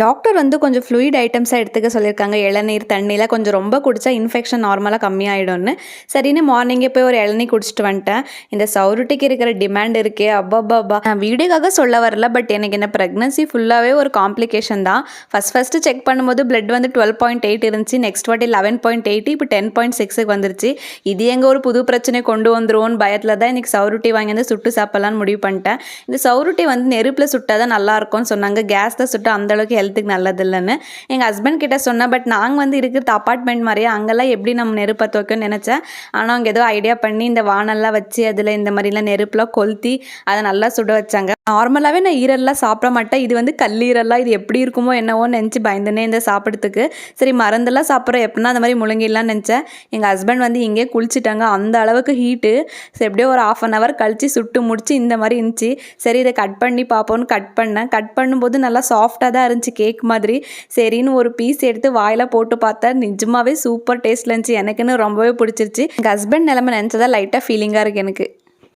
Doctor வந்து கொஞ்சம் fluid ஐட்டம்ஸாக எடுத்துக்க சொல்லியிருக்காங்க. இளநீர் தண்ணியில் கொஞ்சம் ரொம்ப குடித்தா இன்ஃபெக்ஷன் நார்மலாக கம்மியாயிடும்னு. சரின்னு மார்னிங்கே போய் ஒரு இளநீர் குடிச்சிட்டு வந்துட்டேன். இந்த சவுருட்டிக்கு இருக்கிற டிமாண்ட் இருக்கே அப்பா நான் வீடுக்காக சொல்ல வரல பட் எனக்கு என்ன ப்ரெக்னன்சி ஃபுல்லாகவே ஒரு காம்ப்ளிகேஷன் தான். ஃபஸ்ட் ஃபஸ்ட்டு செக் பண்ணும்போது பிளட் வந்து டுவெல் பாயிண்ட் எயிட் இருந்துச்சு. நெக்ஸ்ட் வாட்டி லெவன் பாயிண்ட் எயிட் இப்போ டென் பாயிண்ட் சிக்ஸுக்கு வந்துருச்சு. இது எங்கே ஒரு புது பிரச்சனை கொண்டு வந்துருவோன்னு பயத்தில் தான் எனக்கு சவுருட்டி வாங்கி வந்து சுட்டு சாப்பிட்லான்னு முடிவு பண்ணிட்டேன். இந்த சவுருட்டி வந்து நெருப்பில் சுட்டால் தான் நல்லா இருக்கும்னு சொன்னாங்க. கேஸில் சுட்டு அந்தளவுக்கு ஹெல்த்துக்கு நல்லது இல்லைன்னு எங்கள் ஹஸ்பண்ட் கிட்டே சொன்னேன். பட் நாங்கள் வந்து இருக்கிறது அப்பார்ட்மெண்ட் மாதிரியே அங்கெல்லாம் எப்படி நம்ம நெருப்பை துவைக்கணும்னு நினச்சேன். ஆனால் அவங்க ஏதோ ஐடியா பண்ணி இந்த வானெல்லாம் வச்சு அதில் இந்த மாதிரிலாம் நெருப்புலாம் கொளுத்தி அதை நல்லா சுட வச்சாங்க. நார்மலாகவே நான் ஈரல்லாம் சாப்பிட மாட்டேன். இது வந்து கல்லீரல்லாம் இது எப்படி இருக்குமோ என்னவோன்னு நினச்சி பயந்துனே இந்த சாப்பிட்றதுக்கு. சரி மருந்தெல்லாம் சாப்பிட்றோம் எப்படின்னா அந்த மாதிரி முழுங்கிடலாம் நினச்சேன். எங்கள் ஹஸ்பண்ட் வந்து இங்கே குளிச்சுட்டாங்க. அந்த அளவுக்கு ஹீட்டு சரி எப்படியோ ஒரு ஆஃப் அன் ஹவர் கழித்து சுட்டு முடிச்சு இந்த மாதிரி இருந்துச்சு. சரி இதை கட் பண்ணி பார்ப்போன்னு கட் பண்ணேன். கட் பண்ணும்போது நல்லா சாஃப்டாக தான் இருந்துச்சு கேக் மாதிரி. சரின்னு ஒரு பீஸ் எடுத்து வாயில் போட்டு பார்த்தா நிஜமாகவே சூப்பர் டேஸ்ட்டில் இருந்துச்சு. எனக்குன்னு ரொம்பவே பிடிச்சிருச்சு. எங்கள் ஹஸ்பண்ட் நிலமை நினச்சதா லைட்டாக ஃபீலிங்காக இருக்குது எனக்கு.